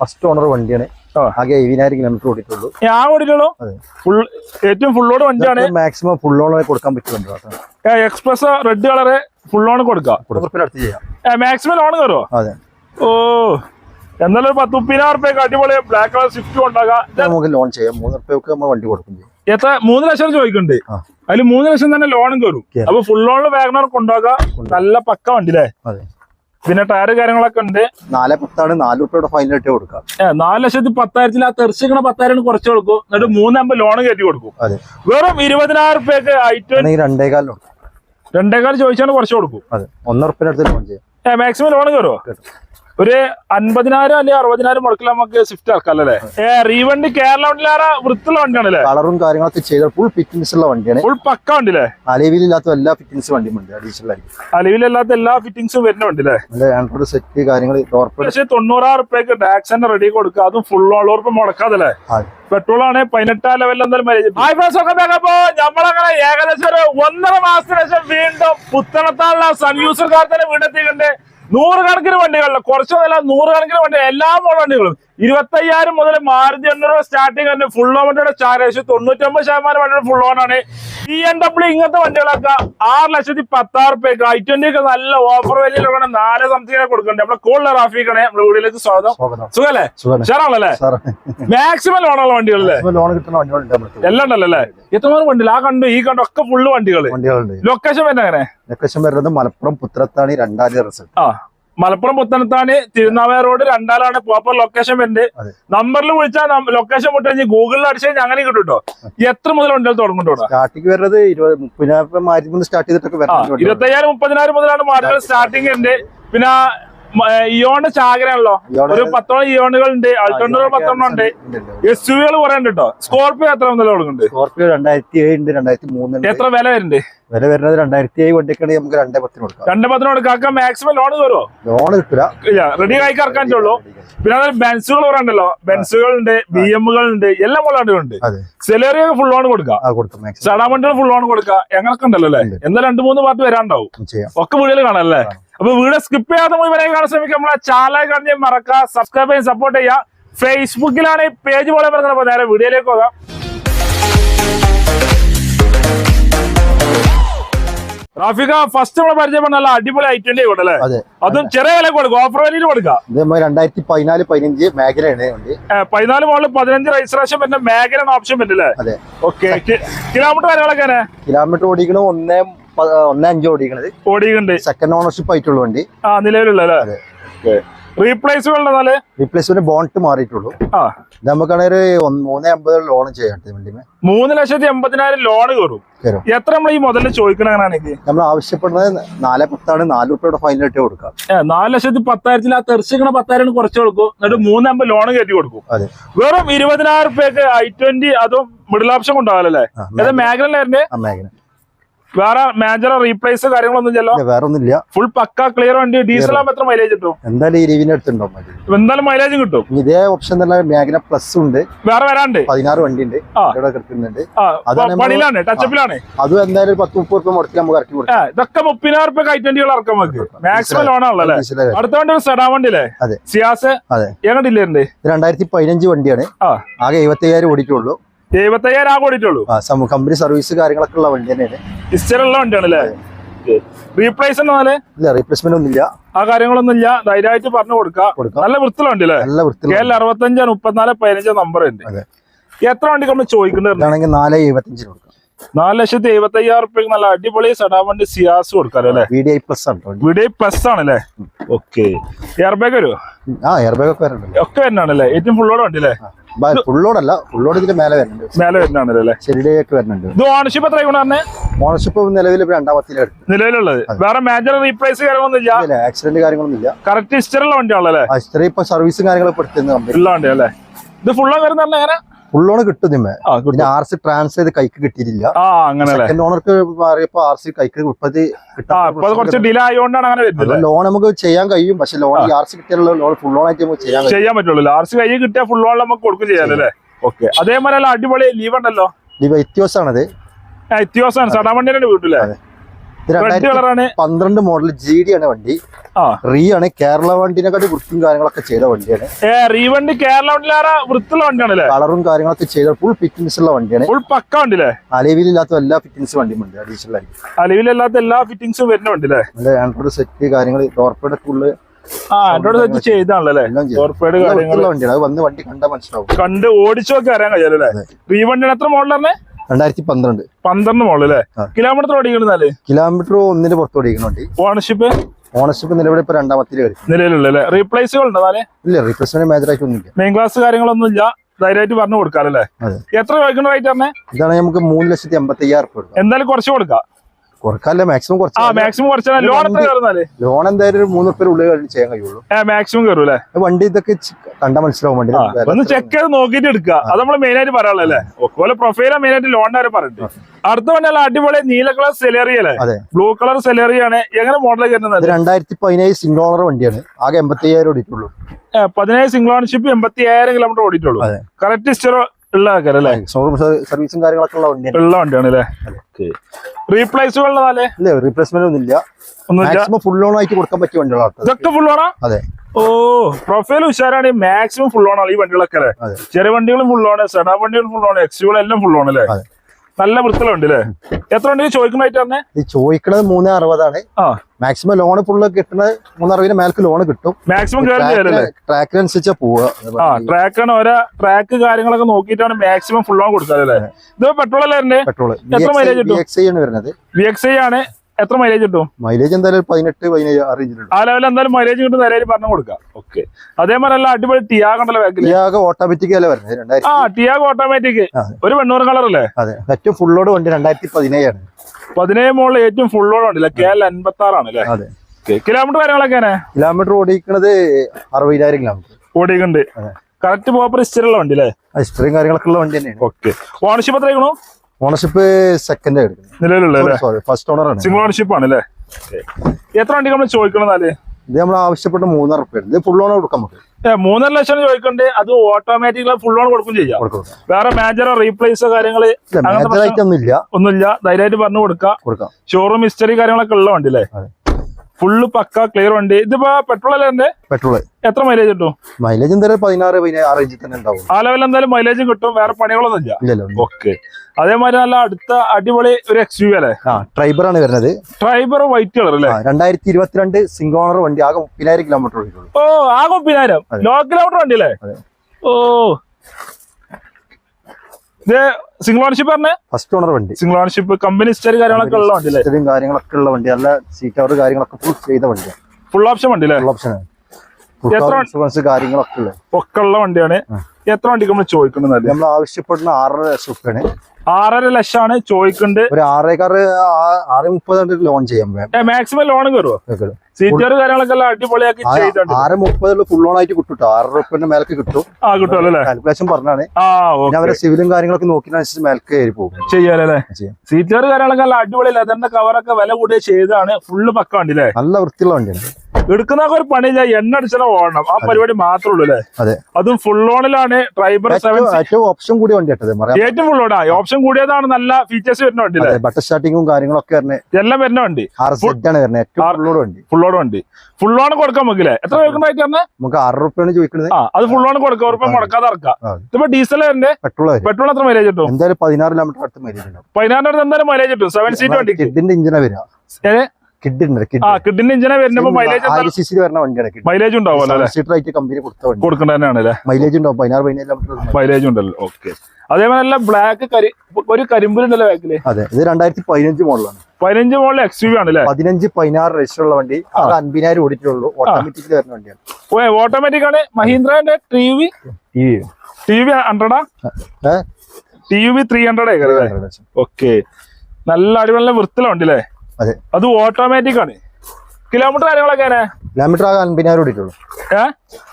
First owner വണ്ടിയാണ്. ആകെ എഴുപതിനായിരം കിലോമീറ്റർ ഓടിയിട്ടുള്ളൂ. ഞാൻ അതെ. ഫുൾ ഏറ്റവും ഫുള്ളോട് വണ്ടിയാണ്. മാക്സിമം ഫുൾ ഓണർ കൊടുക്കാൻ പറ്റുന്നുണ്ട് express red colour full on കൊടുക്കാം മാക്സിമം ലോൺ കയറുമോ അതെ. ഓ എന്നാലും ഒരു പത്ത് മുപ്പതിനായിരം റുപ്യക്ക് അടിപൊളി ബ്ലാക്ക് കളർ സ്വിഫ്റ്റ് ഉണ്ടാകാം നമുക്ക് ലോൺ ചെയ്യാം. മൂന്ന് റുപ്യക്ക് നമ്മൾ വണ്ടി കൊടുക്കും എത്ര? മൂന്ന് ലക്ഷം ചോദിക്കുന്നുണ്ട്. അതിൽ മൂന്ന് ലക്ഷം തന്നെ ലോണും കയറും. അപ്പൊ ഫുൾ ലോണിൽ വാഗണർ കൊണ്ടുപോകാം നല്ല പക്ക വണ്ടിയില്ലേ അതെ. പിന്നെ ടയർ കാര്യങ്ങളൊക്കെ ഉണ്ട്. നാല് പത്താണ് നാല് റുപ്യയുടെ ഫൈനലിട്ട് കൊടുക്കാം. നാല് ലക്ഷത്തി പത്തായിരത്തിൽ ആ തെറിച്ചിക്കണ പത്തായിരം കുറച്ച് കൊടുക്കും. എന്നിട്ട് മൂന്നാകുമ്പോ ലോൺ കയറ്റി കൊടുക്കും. അതെ. വെറും ഇരുപതിനായിരം റുപ്യക്ക് ഐറ്റം രണ്ടേകാൽ രണ്ടേകാലിലും രണ്ടേക്കാൾ ചോദിച്ചാണ് കുറച്ച് കൊടുക്കും. അതെ. ഒന്നര റുപ്യയുടെ അടുത്ത് ലോൺ ചെയ്യാം മാക്സിമം ലോൺ കയറുമോ. ഒരു അൻപതിനായിരം അല്ലെങ്കിൽ അറുപതിനായിരം മുടക്കിൽ നമുക്ക് സ്വിഫ്റ്റ് ആക്കാം അല്ലേ? ഏ റീവണ്ടി കേരള വണ്ടിയിലാറെ വൃത്തിയുള്ള വണ്ടിയാണല്ലേ കളറും കാര്യങ്ങളൊക്കെ ചെയ്ത ഫുൾ ഫിറ്റിംഗ്സ് ഉള്ള വണ്ടിയാണ്. ഫുൾ പക്ക വണ്ടിയില്ലേ അലവിലില്ലാത്ത എല്ലാ ഫിറ്റിംഗ്സ് വണ്ടിയും ഉണ്ട് അഡീഷണൽ ആയിരിക്കും. അലവിലല്ലാത്ത എല്ലാ ഫിറ്റിംഗ്സും വരുന്ന വണ്ടിയില്ലേ നല്ല ആൻഡ്രോയിഡ് സെറ്റ് കാര്യങ്ങൾ പക്ഷേ തൊണ്ണൂറായിരം റുപ്യക്ക് ടാക്സിന്റെ റെഡി കൊടുക്കുക. അതും ഫുൾ ഓൾ ഉറപ്പ് മുടക്കാതല്ലേ പെട്രോൾ ആണ് പതിനെട്ടാം ലെവലിൽ എന്തായാലും ഹായ് ഫ്രണ്ട്സ് ഒക്കെ നോക്കുമ്പോ നമ്മളങ്ങനെ ഏകദേശം ഒരു ഒന്നര മാസത്തിന് ശേഷം വീണ്ടും പുത്തനത്താളുള്ള സൺ യൂസർക്കാർ തന്നെ വീണ്ടെത്തിയിട്ടുണ്ട് നൂറുകണക്കിന് വണ്ടികളിൽ കുറച്ചതല്ല നൂറുകണക്കിന് വണ്ടി എല്ലാ മോഡൽ വണ്ടികളും. ഇരുപത്തയ്യായിരം മുതൽ മാരുതി എണ്ണൂറ് സ്റ്റാർട്ടിംഗ് തന്നെ ഫുൾ ഓൺ വണ്ടിയുടെ ചാരേഷ് തൊണ്ണൂറ്റൊമ്പത് ശതമാനം വണ്ടിയുടെ ഫുൾ ഓൺ ആണ്. ഇ എൻ ഡബ്ല്യൂ ഇങ്ങനത്തെ വണ്ടികളൊക്കെ ആറ് ലക്ഷത്തി പത്താറ് റുപ്യക്ക് ഐ ട്വന്റി ഒക്കെ നല്ല ഓഫർ വലിയ നാല് സംതിങ് കൊടുക്കുന്നുണ്ട്. നമ്മുടെ കൂടുതൽ റാഫിക്കണേ നമ്മുടെ വീട്ടിലേക്ക് സ്വാഗതം. സുഖല്ലേ? സുഖമാണ് മാക്സിമം ലോണുള്ള വണ്ടികളല്ലേ ലോൺ എല്ലാം ഉണ്ടല്ലോ അല്ലേ? എത്രമാനം വണ്ടികൾ? ആ കണ്ടു ഈ കണ്ടു ഒക്കെ ഫുള്ള് വണ്ടികൾ. ലൊക്കേഷൻ വരുന്ന അങ്ങനെ ലൊക്കേഷൻ വരുന്നത് മലപ്പുറം പുത്രത്താണി രണ്ടായിരം റിസൾട്ട് ആ. മലപ്പുറം പുത്തനത്താണ് തിരുനാവായ റോഡ് രണ്ടാലാണ് പ്രോപ്പർ ലൊക്കേഷൻ വരുന്നത്. നമ്പറിൽ വിളിച്ചാൽ ലൊക്കേഷൻ വിട്ട് കഴിഞ്ഞ് ഗൂഗിളിൽ അടിച്ചു കഴിഞ്ഞാൽ അങ്ങനെ കിട്ടും എത്ര മുതൽ ഉണ്ടെങ്കിൽ തുടങ്ങുന്നുണ്ടോ സ്റ്റാർട്ടിംഗ് വരുന്നത് മുപ്പതിനായിരം സ്റ്റാർട്ട് ചെയ്തിട്ടൊക്കെ. ഇരുപത്തയ്യായിരം മുപ്പതിനായിരം മുതലാണ് മാറ്റങ്ങൾ സ്റ്റാർട്ടിംഗ് ഉണ്ട് പിന്നെ ഇയോണിന്റെ ചാകരയാണല്ലോ. ഒരു പത്തോളം ഇയോണുകൾ ഉണ്ട് അൾട്ടോണുകൾ പത്തോളം ഉണ്ട്. എസ് യു വികൾ കുറെ ഉണ്ട് കേട്ടോ. സ്കോർപിയോ എത്ര മുതൽ തുടങ്ങുന്നുണ്ട്? സ്കോർപിയോ രണ്ടായിരത്തി ഏഴ് ഉണ്ട് രണ്ടായിരത്തി മൂന്ന് എത്ര വില വരുന്നുണ്ട്? വില വരുന്നത് രണ്ടായിരത്തി ഏഴ് വണ്ടിയൊക്കെ നമുക്ക് രണ്ടേ പത്തിന് കൊടുക്കാം. രണ്ടേ പത്തിന് കാക്ക മാക്സിമം ലോൺ കയറുമോ ലോൺ കിട്ടില്ല. ഇല്ല റെഡി ആയി കറക്കാൻ ഉള്ളൂ. പിന്നെ അതിൽ ബെൻസുകൾ കുറെ ഉണ്ടല്ലോ. ബെൻസുകൾ ഉണ്ട് ബി എമ്മുകൾ ഉണ്ട് എല്ലാം ഉണ്ട്. സെലറി ഫുൾ ലോൺ കൊടുക്കാം. ആ കൊടുക്കാം മാക്സിമം സടാ വണ്ടികൾ ഫുൾ ലോൺ കൊടുക്കാം. എങ്ങനൊക്കെ ഉണ്ടല്ലോ അല്ലേ? എന്താ രണ്ട് മൂന്ന് പാർട്ട് വരാണ്ടാവും ഒക്കെ വീടുകൾ കാണാം അല്ലേ? അപ്പൊ വീട് സ്കിപ്പ് ചെയ്യാതെ മുഴുവനെ കാണാൻ ശ്രമിക്കുക. നമ്മളെ ചാനൽ കാണി മറക്കുക സബ്സ്ക്രൈബ് ചെയ്യാൻ സപ്പോർട്ട് ചെയ്യുക. ഫേസ്ബുക്കിലാണ് ഈ പേജ് പോലെ പറഞ്ഞപ്പോ നേരെ വീഡിയോയിലേക്ക് പോകാം. റാഫിക ഫസ്റ്റ് നമ്മളെ പരിചയപ്പെടുന്ന നല്ല അടിപൊളി ഐ ട്വന്റി കൊടുക്കല്ലേ അതും. ചെറിയ വില കൊടുക്കും. ഓഫർ വിലയിൽ കൊടുക്കാം. രണ്ടായിരത്തി പതിനാല് പതിനഞ്ച് മേഖലയാണ് ഏ, പതിനാല് മോളിൽ പതിനഞ്ച് രജിസ്ട്രേഷൻ പറ്റുന്ന മേഖലയാണ് ഓപ്ഷൻ പറ്റില്ലേ ഓക്കെ കിലോമീറ്റർ കാര്യങ്ങളൊക്കെ കിലോമീറ്റർ ഓടിക്കണം ഒന്നേ ഒന്നേ അഞ്ച് ഓടിക്കണത്. ഓടിക്കണ്ട് സെക്കൻഡ് ഓണർഷിപ്പ് ആയിട്ടുള്ള വണ്ടി. ആ നിലവിലുള്ള അല്ലേ? റീപ്ലേസ്മെന്റ് ബോണ്ട് മാറിയിട്ടുള്ളൂ. നമുക്കാണെങ്കിൽ മൂന്നേ അമ്പത് ലോൺ ചെയ്യാം മൂന്ന് ലക്ഷത്തി എൺപതിനായിരം ലോൺ കയറും എത്ര നമ്മൾ ഈ മുതൽ ചോദിക്കണമെങ്കിൽ നമ്മൾ ആവശ്യപ്പെടുന്നത് നാല് പത്താണ്. നാല് റുപ്യയുടെ ഫൈനലിട്ട് കൊടുക്കാം. നാല് ലക്ഷത്തി പത്തായിരത്തിൽ ആ തെറിച്ചിക്കണ പത്തായിരം കുറച്ച് കൊടുക്കും. എന്നിട്ട് മൂന്നാകുമ്പോ ലോൺ കയറ്റി കൊടുക്കും. അതെ. വെറും ഇരുപതിനായിരം റുപ്യക്ക് ഐ ട്വന്റി അതും മിഡിൽ ഓപ്ഷൻ കൊണ്ടാവല്ലേ? മേഖല. വേറെ മേജർ റീപ്ലേസ് കാര്യങ്ങളൊന്നും ചെല്ലോ വേറെ ഒന്നുമില്ല ഫുൾ പക്ക ക്ലിയർ വണ്ടി ഡീസൽ ആകുമ്പോൾ എത്ര മൈലേജ് കിട്ടും? എന്തായാലും ഇരുവിന് അടുത്തുണ്ടോ എന്തായാലും മൈലേജും കിട്ടും. ഇതേ ഓപ്ഷൻ തന്നെ മേഖല പ്ലസ് ഉണ്ട്. വേറെ വരാണ്ട്. പതിനാറ് വണ്ടി ഉണ്ട്. ഇവിടെ നമ്മൾ പണിയിലാണ് ടച്ചപ്പിലാണ് അത് എന്തായാലും പത്ത് മുപ്പത് റുപ്യ മുടക്കി നമുക്ക് ഇറക്കി കൊടുക്കാം. ഇതൊക്കെ മുപ്പതിനായിരം റുപ്യ ട്വന്റികൾ ഇറക്കാൻ നമുക്ക്. മാക്സിമം അല്ലേ? കാര്യം. അടുത്ത വണ്ടി ഒരു സെഡാ വണ്ടിയില്ലേ അതെ. സിയാസ് അതെ. എങ്ങോട്ടില്ലേ രണ്ടായിരത്തി പതിനഞ്ച് വണ്ടിയാണ്. ആകെ എഴുപത്തി അയ്യായിരം ഓടിയിട്ടുള്ളൂ. എഴുപത്തയ്യായിരം ഓടിയിട്ടുള്ളൂ. കമ്പനി സർവീസ് കാര്യങ്ങളൊക്കെ ഉള്ള വണ്ടി തന്നെയാണ്. ഹിസ്റ്ററുള്ള വണ്ടിയാണല്ലേ? റീപ്ലേസ് ഇല്ല റീപ്ലേസ്മെന്റ് ഒന്നുമില്ല ആ കാര്യങ്ങളൊന്നും ഇല്ല ധൈര്യമായിട്ട് പറഞ്ഞു കൊടുക്കാം കൊടുക്കാം. നല്ല വൃത്തിയുള്ള വണ്ടി അല്ലേ നല്ല കെ വൃത്തിയുള്ള എൽ അറുപത്തഞ്ച് മുപ്പത്തിനാല് പതിനഞ്ച് നമ്പർ ഉണ്ട്. എത്ര വണ്ടി നമ്മൾ ഇതാണെങ്കിൽ നാല് എഴുപത്തഞ്ചിന് കൊടുക്കാം. നാല് ലക്ഷത്തി എഴുപത്തി അയ്യായിരം റുപ്യക്ക് നല്ല അടിപൊളി സടാ വണ്ടി സിയാസ് കൊടുക്കാലോ അല്ലേ? വി ഡി ഐ പ്ലസ് ആണ് വിഡി പ്ലസ് ആണല്ലേ? ഓക്കെ എയർ ബാഗ് വരുമോ? ആ എയർ ബാഗ് ഒക്കെ വരുന്നുണ്ട് ഒക്കെ വരുന്നതാണല്ലേ ഏറ്റവും ഫുള്ളോട് വണ്ടി അല്ലേ ഫുള്ളോടല്ല ഫുള്ളോട് ഇതിന്റെ മേലെ വരുന്നുണ്ട്. മേലെ വരുന്നതാണല്ലേ അല്ലേ? വരുന്നുണ്ട്. ഇത് ഓണർഷിപ്പ് എത്ര പറഞ്ഞേ ഓണർഷിപ്പ് നിലവിൽ ഇപ്പൊ രണ്ടാമത്തിലെ നിലവിലുള്ളത്. വേറെ മേജർ റീപ്ലേസ് കാര്യങ്ങളൊന്നും ഇല്ല ആക്സിഡന്റ് കാര്യങ്ങളൊന്നും ഇല്ല കറക്റ്റ് ഹിസ്റ്ററുള്ള വണ്ടിയാണല്ലേ ഹിസ്റ്ററി ഇപ്പൊ സർവീസും കമ്പനി അല്ലേ ഇത് ഫുള്ള് വരുന്ന ഫുള്ളോണ് കിട്ടും നിമ്മേ. പിന്നെ ആർ സി ട്രാൻസ് ചെയ്ത് കൈക്ക് കിട്ടിയിട്ടില്ല. സെക്കൻഡ് ഓണർക്ക് മാറിയപ്പോ ആർ സി കൈക്ക് ലോൺ നമുക്ക് ചെയ്യാൻ കഴിയും. പക്ഷെ ലോൺ ഈ ആർ സി കിട്ടിയുള്ള ലോൺ ഫുൾ ലോൺ ആയിട്ട് നമുക്ക് ചെയ്യാൻ ചെയ്യാൻ പറ്റുള്ളൂ ആർ സി കൈ കിട്ടിയ ഫുൾ ഓൺ നമുക്ക് കൊടുക്കും ചെയ്യാലോ അല്ലേ? ഓക്കെ അതേപോലെ അടിപൊളി ലീവ് ഉണ്ടല്ലോ. ലീവ് വ്യത്യാസമാണത് എത്യോസാണ് സടാ വണ്ടിയുടെ വീട്ടിലെ? പന്ത്രണ്ട് മോഡൽ ജി ഡി ആണ് വണ്ടി. റീ ആണ്. കേരള വണ്ടിനെക്കാട്ടി വൃത്തിയും കാര്യങ്ങളൊക്കെ ചെയ്ത വണ്ടിയാണ്. റീ വണ്ടി കേരള വണ്ടിയിലേറെ വൃത്തിയുള്ള വണ്ടിയാണല്ലേ കളറും കാര്യങ്ങളൊക്കെ ചെയ്ത ഫുൾ ഫിറ്റിംഗ്സ് ഉള്ള വണ്ടിയാണ്. ഫുൾ പക്ക വണ്ടിയില്ലേ അലവിലില്ലാത്ത എല്ലാ ഫിറ്റിംഗ്സ് വണ്ടിയും ഉണ്ട്. അഡീഷണൽ ആയിട്ട് അലവിലല്ലാത്ത എല്ലാ ഫിറ്റിംഗ്സും വരുന്ന വണ്ടിയില്ലേ നല്ല ആൻഡ്രോയിഡ് സെറ്റ് കാര്യങ്ങൾ ഡോർപ്പയുടെ ഫുള്ള് വണ്ടി കണ്ടാൽ മനസ്സിലാവും. കണ്ട് ഓടിച്ചു നോക്കി അറിയാൻ കഴിയാലേ റീ വണ്ടിയാണ് എത്ര മോഡലറിനെ രണ്ടായിരത്തി പന്ത്രണ്ട് പന്ത്രണ്ട് മോഡൽ അല്ലേ. കിലോമീറ്റർ ഓടിക്കണെന്നാൽ കിലോമീറ്റർ ഒന്നിന് പുറത്ത് ഓടിക്കുന്ന വണ്ടി. ഓണർഷിപ്പ്? ഓണർഷിപ്പ് നിലവിൽ ഇപ്പൊ രണ്ടാമത്തെ നിലവിലുള്ള റീപ്ലേസുകൾ ഉണ്ടോ ഇല്ല റീപ്ലേസ്മെന്റ് മേജർ ആയിട്ട് ഒന്നുമില്ല മെയിൻ ക്ലാസ് കാര്യങ്ങളൊന്നും ഇല്ല. ധൈര്യമായിട്ട് പറഞ്ഞു കൊടുക്കാറല്ലേ എത്ര ചോദിക്കുന്ന റേറ്റ് പറഞ്ഞേ? ഇതാണ് നമുക്ക് മൂന്ന് ലക്ഷത്തി അമ്പത്തി അയ്യായിരം എന്തായാലും കുറച്ച് കൊടുക്കാം. കുറക്കാല്ല മാക്സിമം ആ മാക്സിമം കുറച്ചാൽ ലോൺ എത്ര കയറുന്നാൽ ലോൺ എന്തായാലും ഒരു മൂന്ന് റുപ്യ ഉള്ളിൽ ചെയ്യാൻ കഴിയുള്ളൂ. മാക്സിമം കയറും അല്ലേ? വണ്ടി ഇതൊക്കെ കണ്ട മനസ്സിലാവും വണ്ടി ഒന്ന് ചെക്ക് ചെയ്ത് നോക്കിയിട്ട് എടുക്കുക. അത് നമ്മൾ മെയിൻ ആയിട്ട് പറയാനുള്ളല്ലേ ഓലെ പ്രൊഫൈലാ മെയിൻ ആയിട്ട് ലോണിനാര് പറയുന്നത് അടുത്ത വണ്ടി അടിപൊളി നീല കളർ സെലേറി അല്ലേ? ബ്ലൂ കളർ സെലേറി ആണ്. എങ്ങനെ മോഡൽ കയറുന്നത് രണ്ടായിരത്തി പതിനേഴ് സിംഗിൾ ഓണർ വണ്ടിയാണ്. ആകെ എൺപത്തി അയ്യായിരം ഓടിയിട്ടുള്ളൂ പതിനേഴ് സിംഗിൾ ഓണർഷിപ്പ് എൺപത്തി അയ്യായിരം കിലോമീറ്റർ ഓടിയിട്ടുള്ളൂ കറക്റ്റ് ഹിസ്റ്റർ ഉള്ള ആൾക്കാരല്ലേ ഷോറൂം സർവീസും കാര്യങ്ങളൊക്കെ ഉള്ള വണ്ടിയാണ്. ഉള്ള വണ്ടിയാണ് അല്ലേ? റീപ്ലേസുകൾ നാല് ഇല്ല റീപ്ലേസ്മെന്റ് ഒന്നും ഇല്ല ഒന്നുമില്ല. മാക്സിമം ഫുൾ ഓൺ ആയിട്ട് കൊടുക്കാൻ പറ്റിയ വണ്ടികളാണ് ഇതൊക്കെ ഫുൾ ഓണാ അതെ. ഓ പ്രൊഫൈൽ ഉഷാറാണ്. മാക്സിമം ഫുൾ ഓണാണ് ഈ വണ്ടികളൊക്കെ അല്ലേ? ചെറിയ വണ്ടികളും ഫുൾ ഓണ് സെഡാ വണ്ടികളും ഫുൾ ഓണ് എക്സുകൾ എല്ലാം ഫുൾ ഓണല്ലേ നല്ല വൃത്തിലുണ്ട് അല്ലേ എത്ര ഉണ്ട് ചോദിക്കണായിട്ട് ഇത് ചോദിക്കണത് മൂന്ന് അറുപതാണ്. മാക്സിമം ലോൺ ഫുള്ള് കിട്ടുന്നത് മൂന്നറുപതിന് മേൽക്ക് ലോൺ കിട്ടും. മാക്സിമം ട്രാക്കിനനുസരിച്ചാ പോവുക. ആ ട്രാക്കാണ് ഓരോ ട്രാക്ക് കാര്യങ്ങളൊക്കെ നോക്കിയിട്ടാണ് മാക്സിമം ഫുൾ ലോൺ കൊടുക്കാറ് അല്ലേ ഇത് പെട്രോൾ അല്ലേ പെട്രോൾ എത്ര മൈലേജ് ആണ് വരുന്നത്. വി എക്സ് ഐ ആണ്. എത്ര മൈലേജ് കിട്ടും? മൈലേജ് എന്തായാലും പതിനെട്ട് പതിനേഴ് ആ റേഞ്ചിലുണ്ട് ആ ലെവലിൽ എന്തായാലും മൈലേജ് കിട്ടും നേരെ പറഞ്ഞു കൊടുക്കാം. ഓക്കെ അതേമാതിരി അല്ല അടിപൊളി ടിയാഗ് ഉണ്ടല്ലോ ബാക്കിൽ ഈ ഓട്ടോമാറ്റിക് അല്ലേ വരുന്നത് രണ്ടായിരത്തി ആ ടിയാഗ് ഓട്ടോമാറ്റിക് ഒരു വെണ്ണൂറ് കളർ അല്ലേ? അതെ. ഏറ്റവും ഫുള്ളോട് വണ്ടി രണ്ടായിരത്തി പതിനേഴാണ് പതിനേഴ് മുകളിൽ ഏറ്റവും ഫുള്ളോട് ഉണ്ടല്ലേ കെ എൽ അൻപത്തി ആറാണ് അല്ലേ? അതെ. കിലോമീറ്റർ കാര്യങ്ങളൊക്കെ കിലോമീറ്റർ ഓടിക്കുന്നത് അറുപതിനായിരം കിലോമീറ്റർ ഓടിക്കുന്നുണ്ട് കറക്റ്റ് പോപ്പർ ഹിസ്റ്ററി ഉള്ള വണ്ടി അല്ലേ? ഹിസ്റ്ററിയും കാര്യങ്ങളൊക്കെ ഉള്ള വണ്ടി തന്നെയാണ്. ഓക്കെ ഓണർഷിപ്പ് എത്രയാണോ ഓണർഷിപ്പ് സെക്കൻഡ് നിലവിലുള്ള സോറി ഫസ്റ്റ് ഓണർ ആണ് സിംഗിൾ ഓണർഷിപ്പ് ആണ്. അല്ലേ എത്ര വണ്ടി നമ്മൾ ചോദിക്കണം എന്നാൽ ഇത് നമ്മൾ ആവശ്യപ്പെട്ട മൂന്നര റുപ്യ ഇത് ഫുൾ ഓൺ നമുക്ക് ഏ, മൂന്നര ലക്ഷം ചോദിക്കണ്ടേ. അത് ഓട്ടോമാറ്റിക്കലി ഫുൾ ഓൺ കൊടുക്കും ചെയ്യാം. കൊടുക്കാം. വേറെ മേജറോ റീപ്ലേസ് കാര്യങ്ങൾ ഒന്നുമില്ല. ധൈര്യമായിട്ട് പറഞ്ഞു കൊടുക്കാം. കൊടുക്കാം. ഷോറൂം ഹിസ്റ്ററി കാര്യങ്ങളൊക്കെ ഉള്ള വണ്ടി അല്ലേ ഫുള്ള് പക്ക ക്ലിയർ വണ്ടി. ഇതിപ്പോ പെട്രോൾ അല്ലേ എന്റെ പെട്രോൾ എത്ര മൈലേജ് കിട്ടും? മൈലേജ് എന്തായാലും പതിനാറ് പതിനാറ് തന്നെ ഉണ്ടാവും. ആ ലെവലിൽ എന്തായാലും മൈലേജും കിട്ടും വേറെ പണികളൊന്നും ഇല്ല ഓക്കെ അതേമാതിരി നല്ല അടുത്ത അടിപൊളി ഒരു എക്സ് യു അല്ലേ ട്രൈബർ ആണ് വരുന്നത്. ട്രൈബർ വൈറ്റ് കളർ അല്ലേ? രണ്ടായിരത്തി ഇരുപത്തിരണ്ട് സിംഗോണർ ഓണർ വണ്ടി ആകെ മുപ്പതിനായിരം കിലോമീറ്റർ ഓ ആകെ മുപ്പതിനായിരം. ലോ കിലോമീറ്റർ വണ്ടി അല്ലേ? ഓ. ഇത് സിംഗിൾ ഓണർഷിപ്പ് പറഞ്ഞ? ഫസ്റ്റ് ഓണർ വണ്ടി. സിംഗിൾ ഓണർഷിപ്പ് കമ്പനി ഹിസ്റ്ററി കാര്യങ്ങളൊക്കെ ഉള്ള വണ്ടി ഹിസ്റ്ററിയും കാര്യങ്ങളൊക്കെ ഉള്ള വണ്ടി. നല്ല സീറ്റ് കവർ കാര്യങ്ങളൊക്കെ ഫുൾ ചെയ്ത വണ്ടിയാണ് ഫുൾ ഓപ്ഷൻ വണ്ടി അല്ലേ ഫുൾ ഓപ്ഷൻ ഇൻഷുറൻസ് കാര്യങ്ങളൊക്കെ ഉള്ളത് ഒക്കെ ഉള്ള വണ്ടിയാണ്. എത്ര വണ്ടിക്ക് നമ്മൾ ചോദിക്കുന്നത്? നമ്മൾ ആവശ്യപ്പെടുന്ന ആറര ലക്ഷം റുപ്യാണ് ആറര ലക്ഷമാണ് ചോദിക്കുന്നത് ഒരു ആറേക്കാറ് ആ- ആറ് മുപ്പത് ലോൺ ചെയ്യാൻ വേണം മാക്സിമം ലോൺ കയറുമോ സീറ്റർ കാര്യങ്ങളൊക്കെ എല്ലാം അടിപൊളിയാക്കി ചെയ്തിട്ടുണ്ട്. ആറ് മുപ്പത് ഫുൾ ലോൺ ആയിട്ട് കിട്ടും ആറ് റുപ്യന്റെ മേലേക്ക് കിട്ടും. ആ കിട്ടുമല്ലോ കാൽക്കുലേഷൻ പറഞ്ഞാണ് അവരെ സിവിലും കാര്യങ്ങളൊക്കെ നോക്കിയതിനനുസരിച്ച് മേലേക്ക് കയറി പോകും. ചെയ്യാലേ സീറ്റർ കാര്യങ്ങളൊക്കെ എല്ലാം അടിപൊളി ലെതറിന്റെ കവറൊക്കെ വില കൂടിയ ചെയ്താണ്. ഫുള്ള് പക്ക വണ്ടി അല്ലേ? നല്ല വൃത്തിയുള്ള വണ്ടിയാണ്. എടുക്കുന്നൊക്കെ ഒരു പണിയില്ല. എണ്ണ അടിച്ചാൽ ഓടണം. ആ പരിപാടി മാത്രമേ ഉള്ളൂ അല്ലേ? അതും. ഫുൾ ലോണിലാണ് ഡ്രൈവർ സെവൻ ഏറ്റവും ഓപ്ഷൻ കൂടി വണ്ടി ഏറ്റവും ഫുൾ ഓടാ ഓപ്ഷൻ കൂടിയതാണ് നല്ല ഫീച്ചേഴ്സ് വരുന്ന വണ്ടി അല്ലേ ബട്ടർ സ്റ്റാർട്ടിങ്ങും കാര്യങ്ങളൊക്കെ എല്ലാം വരുന്ന വണ്ടി. ഫുള്ളോട് വണ്ടി. ഫുൾ ഓൺ കൊടുക്കാൻ നമുക്കില്ലേ എത്ര നമുക്ക് ആറ് റുപ്യാണ് ചോദിക്കുന്നത് അത് ഫുൾ ഓൺ കൊടുക്കുക ഉറപ്പ് മുടക്കാതെ ഇറക്കാം ഇപ്പൊ ഇതിപ്പോ ഡീസൽ വരുന്നത് പെട്രോൾ പെട്രോൾ എത്ര മൈലേജ് കിട്ടും? എന്തായാലും പതിനാറ് കിലോമീറ്റർ അടുത്ത് മൈലേജ് ഉണ്ടാവും. പതിനാറിന്റെ അടുത്ത് എന്തായാലും മൈലേജ് കിട്ടും. സെവൻ സീറ്റ് വണ്ടി ഇതിന്റെ ഇഞ്ചിനാ വരിക. കിഡിന്റെ ഇഞ്ചിനെ മൈലേജ് വരുന്ന വണ്ടിയാണ് മൈലേജ് ഉണ്ടാവുമല്ലോ കമ്പനി മൈലേജ് ഉണ്ടാവും പതിനാറ് പതിനേഴ് കിലോമീറ്റർ മൈലേജ് ഉണ്ടല്ലോ. ഓക്കെ അതേപോലെ നല്ല ബ്ലാക്ക് ഒരു കരിമ്പുണ്ടല്ലോ ബാക്കിൽ അതെ ഇത് രണ്ടായിരത്തി പതിനഞ്ച് മോഡലാണ് പതിനഞ്ച് മോഡൽ എക്സ് യു ആണ് പതിനഞ്ച് പതിനാറ് രജിസ്റ്റർ ഉള്ള വണ്ടി. അത് അൻപതിനായിരം ഓടിയിട്ടുള്ളൂ. ഓട്ടോമാറ്റിക്കലി വരുന്ന വണ്ടിയാണ്. ഓ ഓട്ടോമാറ്റിക് ആണ്. മഹീന്ദ്രന്റെ T V T V ഹൺഡ്രഡാ T V three hundred okay നല്ല അടിപൊളി വൃത്തിലുണ്ടല്ലേ അതെ. അത് ഓട്ടോമാറ്റിക് ആണ്. കിലോമീറ്റർ കാര്യങ്ങളൊക്കെ കിലോമീറ്റർ ആകെ അൻപതിനായിരം ഓടിയിട്ടുള്ളൂ. ഏ?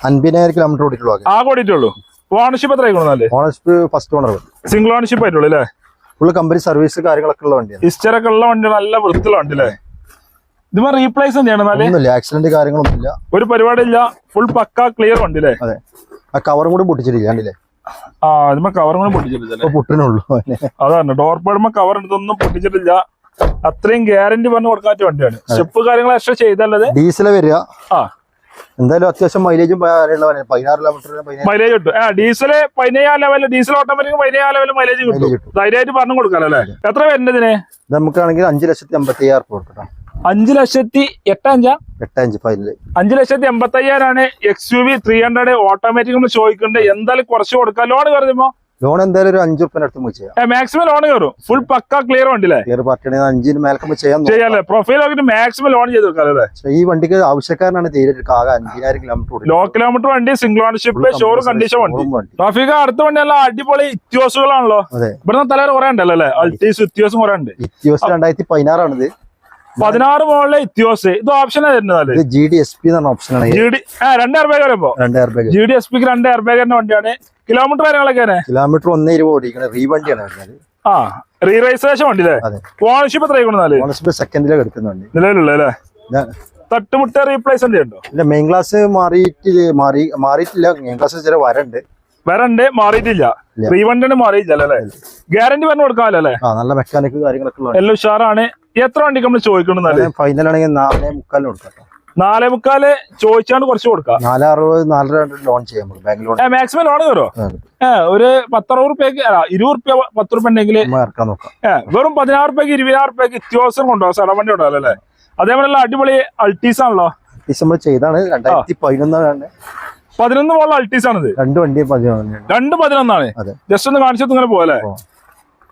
അൻപതിനായിരം കിലോമീറ്റർ ഓടിയിട്ടുള്ളൂ ആകെ. ആ കൂടിയിട്ടുള്ളൂ ഓണർഷിപ്പ് എത്ര ആയിക്കോളൂ ownership first owner single ownership ആയിട്ടുള്ളൂ അല്ലേ? ഫുള്ള് കമ്പനി സർവീസ് കാര്യങ്ങളൊക്കെ ഉള്ള വണ്ടിയാണ്. ഹിസ്റ്ററൊക്കെ ഉള്ള വണ്ടി നല്ല വൃത്തിയുള്ള വണ്ടി അല്ലേ? ഇത് റീപ്ലേസ് ഒന്നുമില്ല ആക്സിഡന്റ് കാര്യങ്ങളൊന്നുമില്ല. ഒരു പരിപാടി ഇല്ല ഫുൾ പക്ക ക്ലിയർ വണ്ടി അല്ലേ? അതെ. ആ കവറും കൂടി പൊട്ടിച്ചിട്ടില്ല കണ്ടില്ലേ? ആ ഇതിമ്മ കവറും കൂടി പൊട്ടിച്ചിട്ടില്ല പൊട്ടിനുള്ളൂ അതാണ് ഡോർ പേടുമ്പോ കവർ എടുത്തൊന്നും പൊട്ടിച്ചിട്ടില്ല. അത്രയും ഗ്യാരണ്ടി പറഞ്ഞു കൊടുക്കാൻ പറ്റിയ വണ്ടിയാണ് സ്റ്റെപ്പ് കാര്യങ്ങൾ എക്സ്ട്രാ ചെയ്തല്ലത്? ഡീസൽ വരിക. ആ. എന്തായാലും അത്യാവശ്യം മൈലേജും പതിനാറ് കിലോമീറ്റർ മൈലേജ് കിട്ടും. ആ ഡീസൽ പതിനേഴാം ലെവൽ ഡീസൽ ഓട്ടോമാറ്റിക് പതിനേഴാം ലെവൽ മൈലേജ് കിട്ടും. ധൈര്യമായിട്ട് പറഞ്ഞു കൊടുക്കാലോ അല്ലേ? എത്ര വരുന്നതിന് നമുക്കാണെങ്കിൽ അഞ്ച് ലക്ഷത്തി അമ്പത്തി അയ്യായിരം ഉറുപ്പ് കൊടുക്കണം അഞ്ചു ലക്ഷത്തി എട്ടഞ്ചാ എട്ടഞ്ച് ഫൈനൽ അഞ്ചു ലക്ഷത്തി എൺപത്തി അയ്യായിരമാണ് X U V three hundred automatic ചോദിക്കുന്നുണ്ട് എന്തായാലും കുറച്ച് കൊടുക്കാം. ലോൺ കയറുമ്പോ ലോൺ എന്തായാലും ഒരു അഞ്ചു റുപ്യ അടുത്ത് ചെയ്യാം. മാക്സിമം ലോൺ കയറും ഫുൾ പക്ക ക്ലിയർ വണ്ടിയില്ലേ? ക്ലിയർ അഞ്ചിന് മേൽക്കുമ്പോ ചെയ്യാൻ. ചെയ്യാല്ലേ പ്രൊഫൈൽ നോക്കിട്ട് മാക്സിമം ലോൺ ചെയ്ത് കൊടുക്കാനല്ലേ ഈ വണ്ടിക്ക് ആവശ്യക്കാരനാണ് തീരെ. ആകെ അഞ്ചിനായിരം കിലോമീറ്റർ ലോ കിലോമീറ്റർ വണ്ടി സിംഗിൾ ഓണർഷിപ്പ് ഷോറും കണ്ടീഷൻ വണ്ടി. ട്രോഫിക്ക് ട്രാഫിക് അടുത്ത വണ്ടി നല്ല അടിപൊളി ഇത്യോസുകളാണല്ലോ. ഇവിടുന്ന് തല കുറെ ഉണ്ടല്ലോ അല്ലേ? അൾട്ടീസ് ഇത്യോസും കുറെ ഉണ്ട്. ഇത്യോസ് രണ്ടായിരത്തി പതിനാറാണിത് പതിനാറ് മോളിലെ ഇത്യോസ്. ഇത് option G D S P option ആണ്. ജി ഡി രണ്ട് എയർ ബാഗ് വരുമ്പോ രണ്ടായിരം രൂപ ജി ഡി എസ് പിക്ക് രണ്ട് എയർ ബാഗിന്റെ വണ്ടിയാണ്. കിലോമീറ്റർ വരെ കിലോമീറ്റർ ഒന്നേ ഇരുപത് ഓടിക്കണേ റീ വണ്ടിയാണ് വരുന്നത് ആ റീ രജിസ്ട്രേഷൻ വണ്ടി അല്ലേ ഓണർഷിപ്പ് എത്ര ആയിക്കൊണ്ടാൽ ഓണർഷിപ്പ് സെക്കൻഡിലേക്ക് എടുക്കുന്നുണ്ട് നിലവിലുള്ള അല്ലേ? തട്ടുമുട്ട റീപ്ലേസ്മെന്റ് ഉണ്ടോ? ഇല്ല മെയിൻ ക്ലാസ് മാറിയിട്ട് മാറി മാറിയിട്ടില്ല. മെയിൻ ക്ലാസ് ചില വരണ്ട്. വരണ്ട് മാറിയിട്ടില്ല. ഇല്ല. റീ വണ്ടി മാറിയില്ല അല്ലേ ഗ്യാരണ്ടി പറഞ്ഞു കൊടുക്കാമല്ലോ അല്ലേ? ആ നല്ല മെക്കാനിക് കാര്യങ്ങളൊക്കെ എല്ലാം ഉഷാറാണ്. എത്ര വണ്ടിക്ക് നമ്മൾ ചോദിക്കണം ഫൈനൽ ആണെങ്കിൽ നാലേ മുക്കാലിന് കൊടുക്കാം. നാലേ മുക്കാൽ ചോദിച്ചാണ്ട് കുറച്ച് കൊടുക്കാം. നാല് അറുപത് നാലര രണ്ട് ലോൺ ചെയ്യാൻ പറ്റും ബാങ്ക് ലോൺ മാക്സിമം ലോൺ കയറോ ഒരു പത്തറുപത് റുപ്യക്ക് അല്ല ഇരുപത് റുപ്യ പത്ത് റുപ്യ ഉണ്ടെങ്കിൽ വെറും പതിനാറ് റുപ്യക്ക് ഇരുപതിനായിരം റുപ്യക്ക് ഇത്യാവശ്യം കൊണ്ടുപോകാം. സടവണ്ടി ഉണ്ടാവില്ല അല്ലേ? അതേപോലെ അടിപൊളി അൾട്ടീസ് ആണല്ലോ. ഡിസംബർ ചെയ്താണ് രണ്ടായിരത്തി പതിനൊന്നാണ് പതിനൊന്ന് മോളിൽ അൾട്ടീസ് ആണിത്. രണ്ട് വണ്ടി പതിനൊന്ന് രണ്ട് പതിനൊന്നാണ്. ജസ്റ്റ് ഒന്ന് കാണിച്ചു ഇങ്ങനെ പോലെ.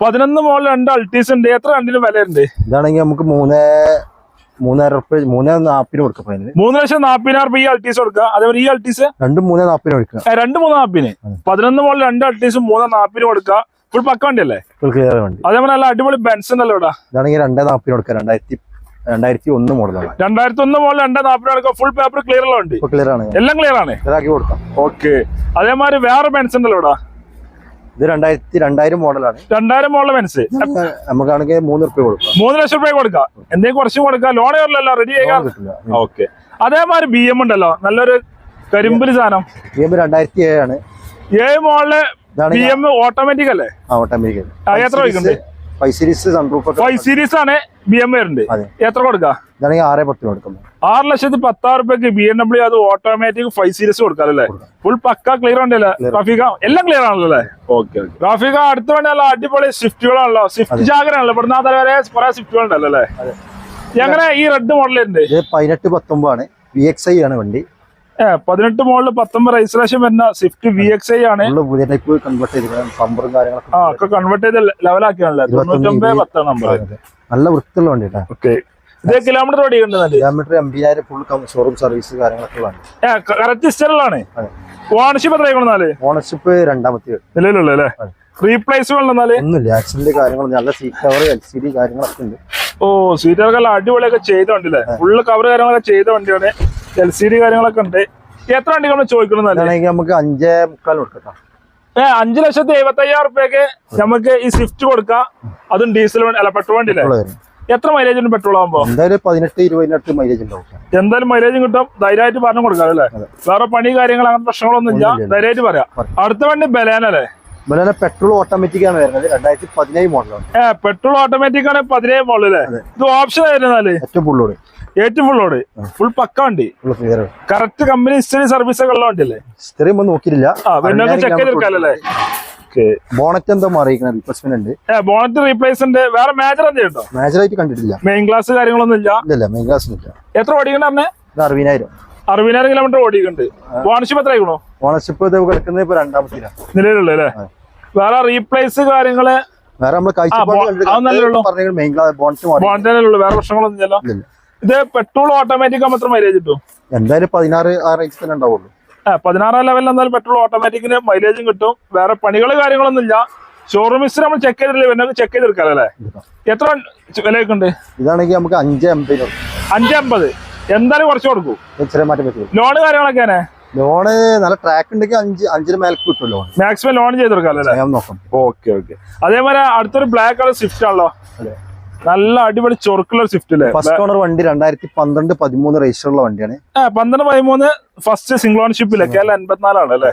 പതിനൊന്ന് മോളിൽ രണ്ട് അൾട്ടീസ് ഉണ്ട്. എത്ര രണ്ടിനും വില ഉണ്ട് ഇതാണെങ്കിൽ നമുക്ക് മൂന്ന് മൂന്നര റുപ്യ മൂന്നേ നാപ്പിന് കൊടുക്കാം ഫൈനൽ മൂന്ന് ലക്ഷം നാപ്പതിനായിരം റുപ്യ ഈ അൾട്ടീസ് കൊടുക്കുക. അതേപോലെ ഈ അൾട്ടീസ് രണ്ടും മൂന്നേ നാപ്പിന് കൊടുക്കുക. ഏ, രണ്ട് മൂന്ന് നാപ്പിന് പതിനൊന്ന് മോളിൽ രണ്ട് അൾട്ടീസും മൂന്ന് നാപ്പിന് കൊടുക്കുക. ഫുൾ പക്ക ഫുൾ ക്ലിയർ വണ്ടി. അതേപോലെ നല്ല അടിപൊളി ബെൻസ് ഉണ്ടല്ലോ ഇവിടെ. ഇതാണെങ്കിൽ രണ്ടേ നാപ്പിന് കൊടുക്കുക. രണ്ടായിരത്തി രണ്ടായിരത്തി ഒന്ന് മോഡലാണ്. രണ്ടായിരത്തി ഒന്ന് മോളിൽ രണ്ട് നാപ്പിന് കൊടുക്കുക. ഫുൾ പേപ്പർ ക്ലിയർ ഉള്ള വണ്ടി. ഇപ്പൊ ക്ലിയർ ആണ്. എല്ലാം ക്ലിയർ ആണ്. ക്ലിയർ ആക്കി കൊടുക്കാം. ഓക്കെ അതേമാതിരി വേറെ ബെൻസ് ഉണ്ടല്ലോ ഇവിടെ. ഇത് രണ്ടായിരത്തി രണ്ടായിരം മോഡലാണ്. രണ്ടായിരം മോഡൽ മനസ്സ് നമുക്കാണെങ്കിൽ മൂന്ന് റുപ്യ കൊടുക്കാം. മൂന്ന് ലക്ഷം രൂപ കൊടുക്കാം. എന്തെങ്കിലും കുറച്ചും കൊടുക്കാം. ലോൺ കയറില്ലല്ലോ റെഡി കിട്ടില്ല. ഓക്കെ അതേമാതിരി ബി എം ഉണ്ടല്ലോ. നല്ലൊരു കരിമ്പിന് സാധനം. ബി എം രണ്ടായിരത്തി ഏഴാണ്. ഏഴ് മോഡൽ ബി എം ഓട്ടോമാറ്റിക് അല്ലേ? ഓട്ടോമാറ്റിക് എത്ര വയ്ക്കുന്നുണ്ട്? Five series sunroof five series ആണ് ബി എം വരുന്നുണ്ട് എത്ര കൊടുക്കാം? ഇതാണെങ്കിൽ ആറ് പത്തിന് കൊടുക്കുന്നത് ആറ് ലക്ഷത്തി പത്താറ് രൂപയ്ക്ക് ബി എം ഡബ്ല്യൂ അത് ഓട്ടോമാറ്റിക് ഫൈവ് സീരീസ് കൊടുക്കാറല്ലേ ഫുൾ പക്ക ക്ലിയർ ഉണ്ടല്ലേ ട്രാഫിക എല്ലാം ക്ലിയർ ആണല്ലോ അല്ലേ? ഓക്കെ ട്രാഫിക അടുത്ത വേണ്ടി നല്ല അടിപൊളി സ്വിഫ്റ്റുകളാണല്ലോ. സ്വിഫ്റ്റ് ജാഗരാണല്ലോ ഇവിടുന്ന് അതേ വരെ കുറെ സ്വിഫ്റ്റുകളുണ്ടല്ലോ അല്ലേ? എങ്ങനെ ഈ റെഡ് മോഡലുണ്ട് ഇത് പതിനെട്ട് പത്തൊമ്പതാണ്. വി എക്സ് ഐ ആണ് വണ്ടി. പതിനെട്ട് മോളിൽ പത്തൊമ്പത് രജിസ്ട്രേഷൻ വരുന്ന സ്വിഫ്റ്റ് വി എക്സ് ഐ ആണ്. ആ ഒക്കെ കൺവേർട്ട് ചെയ്ത് ലെവലാക്കിയാണല്ലോ തൊണ്ണൂറ്റൊമ്പത് നമ്പർ നല്ല വൃത്തിയുള്ള വണ്ടി കേട്ടോ ഓക്കെ. ഇത് കിലോമീറ്റർ എൺപതിനായിരം full showroom service. Ownership ownership രണ്ടാമത്തെ നിലവിലുള്ള അല്ലേ? എന്നാൽ? ഒന്നുമില്ല. ആക്സിഡന്റ് കാര്യങ്ങൾ നല്ല seat cover L C D കാര്യങ്ങളൊക്കെ ഉണ്ട്. ഓ അടിപൊളിയൊക്കെ ചെയ്ത വണ്ടിയാണ് ഫുള്ള് കവർ കാര്യങ്ങളൊക്കെ ചെയ്ത വണ്ടിയാണ്. എൽ സി ഡി കാര്യങ്ങളൊക്കെ ഉണ്ട്. എത്ര വണ്ടി നമ്മൾ ചോദിക്കണമെന്നല്ലേ നമുക്ക് അഞ്ചേ മുക്കാൽ കൊടുക്കാം ഏ അഞ്ചു ലക്ഷത്തി എഴുപത്തി അയ്യായിരം റുപ്യക്ക് നമുക്ക് ഈ സ്വിഫ്റ്റ് കൊടുക്കാം. അതും ഡീസൽ വണ്ടി അല്ല പെട്രോൾ വണ്ടി അല്ലേ? എത്ര മൈലേജ് ഉണ്ട് പെട്രോൾ ആകുമ്പോ എന്തായാലും പതിനെട്ട് ഇരുപതിനടുത്ത് മൈലേജ് ഉണ്ടാവും എന്തായാലും മൈലേജും കിട്ടും. ധൈര്യമായിട്ട് പറഞ്ഞു കൊടുക്കാം അല്ലേ? വേറെ പണി കാര്യങ്ങൾ അങ്ങനെ പ്രശ്നങ്ങളൊന്നും ഇല്ല. ധൈര്യമായിട്ട് പറയാം. അടുത്ത വണ്ടി ബലാനല്ലേ അല്ലേ? തന്നെ പെട്രോൾ ഓട്ടോമാറ്റിക് ആണ് വരുന്നത്. രണ്ടായിരത്തി പതിനേഴ് മോഡലാണ് ഏ പെട്രോൾ ഓട്ടോമാറ്റിക് ആണ് പതിനേഴ് മോളിൽ അതെ. ഇത് ഓപ്ഷൻ ആയിരുന്നാൽ ഏറ്റവും ഫുള്ളോട് ഏറ്റവും ഫുൾ ലോഡ് ഫുൾ പക്ക വണ്ടി. കറക്റ്റ് കമ്പനി ഹിസ്റ്ററി സർവീസ് ഉള്ള വണ്ടിയല്ലേ? ഇത്രയും ഒന്നും നോക്കിയില്ല ചെക്ക് ചെയ്തെടുക്കാല്ലേ ബോണറ്റ് എന്തോ മാറിയിരിക്കണം റീപ്ലേസ്മെന്റ് ഉണ്ട്. ബോണറ്റ് റീപ്ലേസ്മെന്റ് വേറെ മേജർ എന്ത് മേജർ ആയിട്ട് കണ്ടിട്ടില്ല. മെയിൻ ക്ലാസ് കാര്യങ്ങളൊന്നും ഇല്ല? മെയിൻ ക്ലാസ് ഇല്ല. എത്ര ഓടിക്കണ്ട അമ്മേ അറുപതിനായിരം. അറുപതിനായിരം കിലോമീറ്റർ ഓടിക്കുന്നുണ്ട് ഓണർഷിപ്പ് എത്ര ആയിക്കണോ ഓണർഷിപ്പ് ഇത് കിടക്കുന്നത് ഇപ്പൊ രണ്ടാമത്തെ നിലവിലുള്ള അല്ലേ? വേറെ റീപ്ലേസ് കാര്യങ്ങൾ? വേറെ നമ്മൾ കാഴ്ചപ്പാട് മെയിൻ ക്ലാസ് ബോണറ്റ് ബോണറ്റിനുള്ളൂ വേറെ പ്രശ്നങ്ങളൊന്നും ഇല്ലില്ല. ഇത് പെട്രോൾ ഓട്ടോമാറ്റിക് മാത്രം മൈലേജ് കിട്ടും? എന്തായാലും പതിനാറ് ആ റേഞ്ച് തന്നെ ഉണ്ടാവുള്ളൂ. ആ പതിനാറാം ലെവലിൽ എന്തായാലും പെട്രോൾ ഓട്ടോമാറ്റിക്കിന് മൈലേജും കിട്ടും. വേറെ പണികൾ കാര്യങ്ങളൊന്നും ഇല്ല. ഷോറൂമിസ്റ്റ് നമ്മൾ ചെക്ക് ചെയ്തിട്ടില്ല? പിന്നെ ചെക്ക് ചെയ്തെടുക്കാം അല്ലേ? എത്ര വിലയൊക്കെ ഉണ്ട് ഇതാണെങ്കിൽ നമുക്ക് അഞ്ച് എൺപതിന് അഞ്ചമ്പത് എന്തായാലും കുറച്ച് കൊടുക്കും. ലോൺ കാര്യങ്ങളൊക്കെ ലോണ് നല്ല ട്രാക്ക് ഉണ്ടെങ്കിൽ അഞ്ച് അഞ്ചിന് മേലേക്ക് കിട്ടും ലോൺ മാക്സിമം ലോൺ ചെയ്ത് കൊടുക്കാം അല്ലേ? ഞാൻ നോക്കാം. ഓക്കെ ഓക്കെ അതേപോലെ അടുത്തൊരു ബ്ലാക്ക് കളർ സ്വിഫ്റ്റ് ആണല്ലോ. അതെ. നല്ല അടിപൊളി ചൊറുക്കുള്ള സ്വിഫ്റ്റ് അല്ലേ ഫസ്റ്റ് ഓണർ വണ്ടി രണ്ടായിരത്തി പന്ത്രണ്ട് പതിമൂന്ന് രജിസ്റ്റർ ഉള്ള വണ്ടിയാണ്. പന്ത്രണ്ട് പതിമൂന്ന് ഫസ്റ്റ് സിംഗിൾ ഓൺഷിപ്പിൽ കേരള എൺപത്തിനാലാണ് അല്ലേ?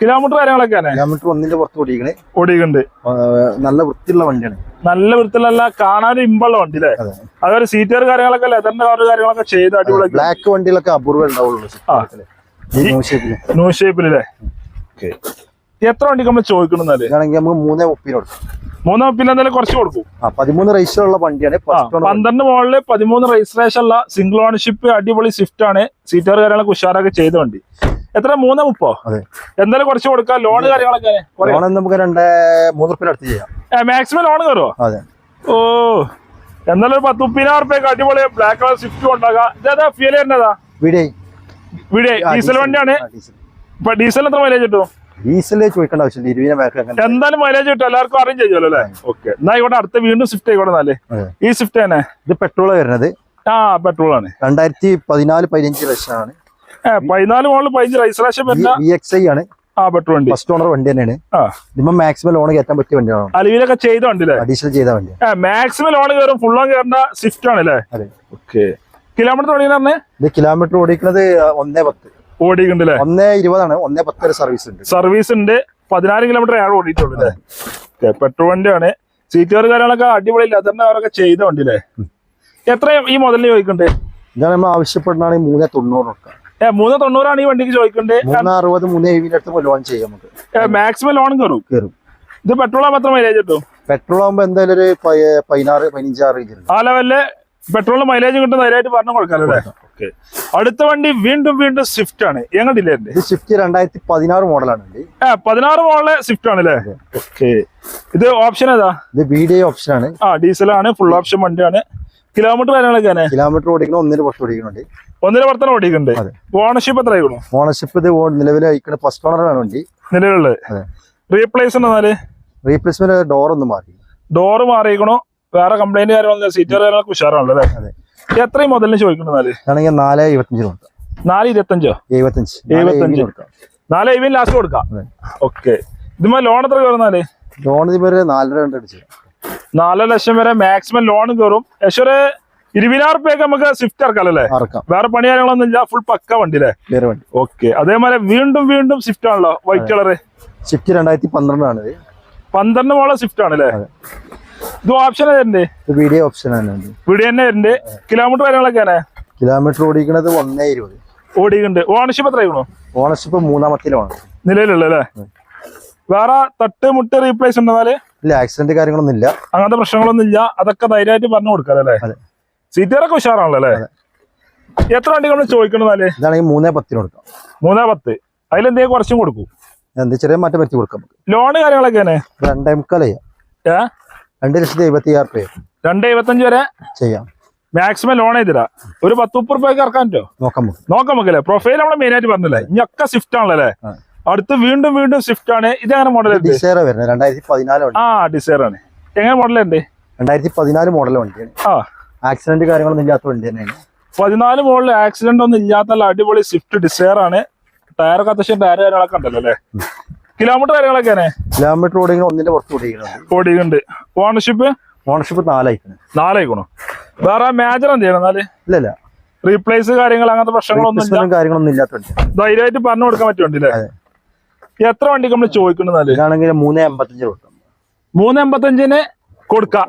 കിലോമീറ്റർ കാര്യങ്ങളൊക്കെ തന്നെ കിലോമീറ്റർ ഒന്നിന്റെ പുറത്ത് ഓടിക്കണേ. ഓടിക്കുന്നുണ്ട് നല്ല വൃത്തിയുള്ള വണ്ടിയാണ്. നല്ല വൃത്തിയിലല്ല കാണാൻ ഇമ്പുള്ള വണ്ടി അല്ലേ അതൊരു സീറ്റർ കാര്യങ്ങളൊക്കെ ലെതറിന്റെ കവർ കാര്യങ്ങളൊക്കെ ചെയ്ത് അടിപൊളി ബ്ലാക്ക് വണ്ടികളൊക്കെ അപൂർവം ഉണ്ടാവുള്ളൂ ഷേപ്പിലല്ലേ എത്ര വണ്ടിക്ക് നമ്മൾ ചോദിക്കണമെന്നാൽ ഇതാണെങ്കിൽ നമുക്ക് മൂന്നേ കൊടുക്കാം. മൂന്നാം പിന്നെ എന്തായാലും കുറച്ച് കൊടുക്കും. പതിമൂന്ന് വണ്ടിയാണ് പന്ത്രണ്ട് മോളിൽ പതിമൂന്ന് രജിസ്ട്രേഷൻ ഉള്ള സിംഗിൾ ഓണർഷിപ്പ് അടിപൊളി സ്വിഫ്റ്റ് ആണ്. സീറ്റർ കാര്യങ്ങളൊക്കെ ഉഷാറൊക്കെ ചെയ്ത വണ്ടി. എത്ര? മൂന്ന് മുപ്പോ? എന്തായാലും കുറച്ച് കൊടുക്കാം. ലോൺ കാര്യങ്ങളൊക്കെ ലോൺ നമുക്ക് രണ്ടേ മൂന്ന് റുപ്യ അടുത്ത് ചെയ്യാം. മാക്സിമം ലോൺ കയറുമോ അതെ. ഓ എന്നാലും ഒരു പത്ത് മുപ്പതിനായിരം റുപ്യക്ക് അടിപൊളി ബ്ലാക്ക് കളർ സ്വിഫ്റ്റ് ഉണ്ടാകാം ഇതേതാ ഫീൽ വരുന്നതാ? വിടേ ഇവിടെ ഡീസൽ വണ്ടിയാണ്. ഇപ്പൊ ഡീസൽ എത്ര മൈലേജ് കിട്ടും? ഡീസൽ ചോദിക്കേണ്ട ആവശ്യമില്ല. ഇരുപതിനെ ബാക്ക് എന്തായാലും മൈലേജ് കിട്ടും. എല്ലാവർക്കും അറിയും ചെയ്യുമല്ലോ അല്ലേ? ഓക്കെ എന്നാ ഇവിടെ അടുത്ത വീണ്ടും സ്വിഫ്റ്റ് ആയിക്കോട്ടെ ഈ സ്വിഫ്റ്റ് തന്നെ? ഇത് പെട്രോൾ വരുന്നത്. ആ പെട്രോൾ ആണ്. രണ്ടായിരത്തി പതിനാല് പതിനഞ്ച് ലക്ഷമാണ് പതിനാല് മോളിൽ പതിനഞ്ച് രജിസ്ട്രേഷൻ ആണ്. ആ പെട്രോൾ വണ്ടി. ഫസ്റ്റ് ഓണർ വണ്ടി തന്നെയാണ്. ഇപ്പൊ മാക്സിമം ലോൺ കയറ്റാൻ പറ്റിയ വണ്ടിയാണ് അലവിലൊക്കെ ചെയ്ത വണ്ടി അഡീഷണൽ ചെയ്ത വണ്ടി. മാക്സിമം ലോൺ കയറും. ഫുൾ ഓൺ കയറേണ്ട സ്വിഫ്റ്റ് ആണ് അല്ലേ? ഓക്കെ കിലോമീറ്റർ തുടങ്ങിയ ഇത് കിലോമീറ്റർ ഓടിക്കുന്നത് ഒന്നേ പത്ത്. ഓടിക്കുന്നുണ്ട് അല്ലേ ഒന്നേ ഇരുപതാണ് ഒന്നേ പത്ത് വരെ സർവീസ് ഉണ്ട്. സർവീസ് ഉണ്ട് പതിനാറ് കിലോമീറ്റർ ആണ് ഓടിയിട്ടുള്ളൂ അല്ലേ പെട്രോൾ വണ്ടിയാണ്. സീറ്റുകാർ കാര്യങ്ങളൊക്കെ അടിപൊളി അതന്നെ അവരൊക്കെ ചെയ്ത വണ്ടി അല്ലേ എത്ര ഈ മുതലിന് ചോദിക്കണ്ടേ? ഞാൻ നമ്മൾ ആവശ്യപ്പെടുന്ന മൂന്നേ തൊണ്ണൂറ് ഏ മൂന്ന് തൊണ്ണൂറാണ് ഈ വണ്ടിക്ക് ചോദിക്കണ്ടേ. മൂന്ന് അറുപത് മൂന്ന് എഴുപതിന്റെ അടുത്ത് ലോൺ ചെയ്യാം നമുക്ക്. മാക്സിമം ലോൺ കയറും കയറും ഇത് പെട്രോൾ മാത്രം മൈലേജ് കിട്ടും? പെട്രോൾ ആകുമ്പോ എന്തായാലും ഒരു പതിനാറ് പതിനഞ്ചാറ് ആ ലെവലിൽ പെട്രോളിന് മൈലേജ് കിട്ടുന്ന നേരായിട്ട് പറഞ്ഞു കൊടുക്കാം അല്ലേ? ഓക്കെ അടുത്ത വണ്ടി വീണ്ടും വീണ്ടും സ്വിഫ്റ്റ് ആണ്. ഞങ്ങൾ ഡിലേന്റെ ഇത് സ്വിഫ്റ്റ് രണ്ടായിരത്തി പതിനാറ് മോഡലാണ് ആ പതിനാറ് മോഡൽ സ്വിഫ്റ്റ് ആണ് അല്ലേ? ഓക്കെ ഇത് ഓപ്ഷൻ ഏതാ? ഇത് ബി ഡി ഓപ്ഷൻ ആണ്. ആ ഡീസലാണ് ഫുൾ ഓപ്ഷൻ വണ്ടിയാണ്. കിലോമീറ്റർ കാര്യങ്ങളൊക്കെ കിലോമീറ്റർ ഓടിക്കണം ഒന്നിന് വർഷം ഓടിക്കുന്നുണ്ട് ഒന്നര വർത്തനം ഓടിക്കുന്നുണ്ട്. ഓണർഷിപ്പ് എത്ര ആയിക്കണു? ഓണർഷിപ്പ് ഇത് നിലവിൽ അയക്കുന്ന ഫസ്റ്റ് ഓണർ ആണ് വണ്ടി. നിലവിലുള്ളത്. റീപ്ലേസ് എന്നാൽ റീപ്ലേസ്മെന്റ് ഡോർ ഒന്ന് മാറി. ഡോറ് മാറിയിക്കണോ വേറെ കംപ്ലൈന്റ് കാര്യങ്ങളൊന്നും സീറ്റർ കാര്യങ്ങളൊക്കെ ഉഷാറാണല്ലോ അല്ലേ? എത്രയും മുതലിന് ചോദിക്കണെന്നാൽ ഇതാണെങ്കിൽ നാല് ഇരുപത്തഞ്ചിന് കൊടുക്കാം. നാല് ഇരുപത്തഞ്ചോ എഴുപത്തഞ്ച് എഴുപത്തഞ്ച്. കൊടുക്കാം. നാല് എഴുപതിന് ലാസ്റ്റ് കൊടുക്കാം. ഓക്കെ. ഇതുമ്പോ ലോൺ എത്ര കയറുന്നാൽ ലോൺ ഇതുവരെ നാലര രണ്ട് അടിച്ചു. നാല് ലക്ഷം വരെ മാക്സിമം ലോൺ കയറും. യശ്വരെ ഇരുപതിനായിരം റുപ്യൊക്കെ നമുക്ക് സ്വിഫ്റ്റ് ഇറക്കാം അല്ലേ? വേറെ പണി കാര്യങ്ങളൊന്നും ഇല്ല. ഫുൾ പക്ക വണ്ടി അല്ലേ? വേറെ വണ്ടി. ഓക്കെ. അതേപോലെ വീണ്ടും വീണ്ടും സ്വിഫ്റ്റ് ആണല്ലോ. വൈറ്റ് കളറ് സ്വിഫ്റ്റ് രണ്ടായിരത്തി പന്ത്രണ്ടാണ് പന്ത്രണ്ട് മോളെ സ്വിഫ്റ്റ് ആണ് അല്ലേ അതെ. ഇത് ഓപ്ഷൻ വരുന്നുണ്ട് വീഡിയോ ഓപ്ഷൻ ആണ് വീഡിയോ തന്നെ വരുന്നുണ്ട് കിലോമീറ്റർ കാര്യങ്ങളൊക്കെയാണ് കിലോമീറ്റർ ഓടിക്കണത് ഒന്നേ ഇരുപത്. ഓടിക്കുന്നുണ്ട് ഓണർഷിപ്പ് എത്ര ആയിക്കണോ ഓണർഷിപ്പ് മൂന്നാമത്തിലാണ് നിലവിലുള്ള അല്ലേ? വേറെ തട്ട് മുട്ട് റീപ്ലേസ് ഉണ്ടെന്നാൽ ഇല്ല ആക്സിഡന്റ് കാര്യങ്ങളൊന്നും ഇല്ല. അങ്ങനത്തെ പ്രശ്നങ്ങളൊന്നും ഇല്ല. അതൊക്കെ ധൈര്യമായിട്ട് പറഞ്ഞു കൊടുക്കാം അല്ലേ? സീറ്റുകാരൊക്കെ ഉഷാറാണല്ലോ അല്ലേ? എത്ര വണ്ടി നമ്മൾ ചോദിക്കണമെന്നാൽ ഇതാണെങ്കിൽ മൂന്നേ പത്തിന് കൊടുക്കാം. മൂന്നേ പത്ത്. അതിലെന്തെങ്കിലും കുറച്ചും കൊടുക്കും. എന്താ ചെറിയ മാറ്റം വരുത്തി കൊടുക്കാം ലോൺ ലോണ് കാര്യങ്ങളൊക്കെയാണ് രണ്ടേ മുക്കാൽ ചെയ്യാം. ഏ? രണ്ട് ലക്ഷത്തി എഴുപത്തി ആറ് രൂപ രണ്ട് എഴുപത്തഞ്ച് വരെ ചെയ്യാം. മാക്സിമം ലോൺ ചെയ്തിടാ. ഒരു പത്ത് മുപ്പത് രൂപയ്ക്ക് ഇറക്കാൻ നോക്കാം നോക്കാം നമുക്ക്. നോക്കാം നമുക്കല്ലേ? പ്രൊഫൈൽ നമ്മളെ മെയിൻ ആയിട്ട് പറഞ്ഞില്ലേ? ഇനിയൊക്കെ സ്വിഫ്റ്റ് ആണല്ലേ? അല്ലേ അടുത്ത് വീണ്ടും വീണ്ടും സ്വിഫ്റ്റ് ആണ്. ഇത് അങ്ങനെ മോഡൽ ഡിസൈറ വരുന്നത്. രണ്ടായിരത്തി പതിനാല് ആ ഡിസൈർ ആണ്. എങ്ങനെ മോഡൽ ഉണ്ട്? രണ്ടായിരത്തി പതിനാല് മോഡൽ വണ്ടിയാണ്. ആ. ആക്സിഡന്റ് കാര്യങ്ങളൊന്നും ഇല്ലാത്ത വണ്ടി തന്നെയാണ്. പതിനാല് മോഡൽ ആക്സിഡന്റ് ഒന്നും ഇല്ലാത്ത അടിപൊളി സ്വിഫ്റ്റ് ഡിസൈർ ആണ്. ടയർ അത്യാവശ്യം ടയർ കാര്യങ്ങളൊക്കെ ഉണ്ടല്ലോ അല്ലേ? കിലോമീറ്റർ കാര്യങ്ങളൊക്കെയാണ്? കിലോമീറ്റർ ഓടിക്കുന്ന ഒന്നിന്റെ പുറത്ത് ഓടിക്കുന്നുണ്ട് ഓടിയുണ്ട് ഓണർഷിപ്പ് ഓണർഷിപ്പ് നാലായിക്കണം. നാലായിക്കണോ? വേറെ മേജർ എന്ത് ചെയ്യണം എന്നാൽ? ഇല്ല ഇല്ല റീപ്ലേസ് കാര്യങ്ങൾ അങ്ങനത്തെ പ്രശ്നങ്ങളൊന്നും കാര്യങ്ങളൊന്നും ഇല്ലാത്ത ധൈര്യമായിട്ട് പറഞ്ഞു കൊടുക്കാൻ പറ്റുന്നുണ്ടല്ലേ എത്ര വണ്ടി നമ്മൾ ഇതാണെങ്കിൽ മൂന്ന് എൺപത്തഞ്ച് കൊടുക്കാം. മൂന്ന് എൺപത്തഞ്ചിന് കൊടുക്കാം.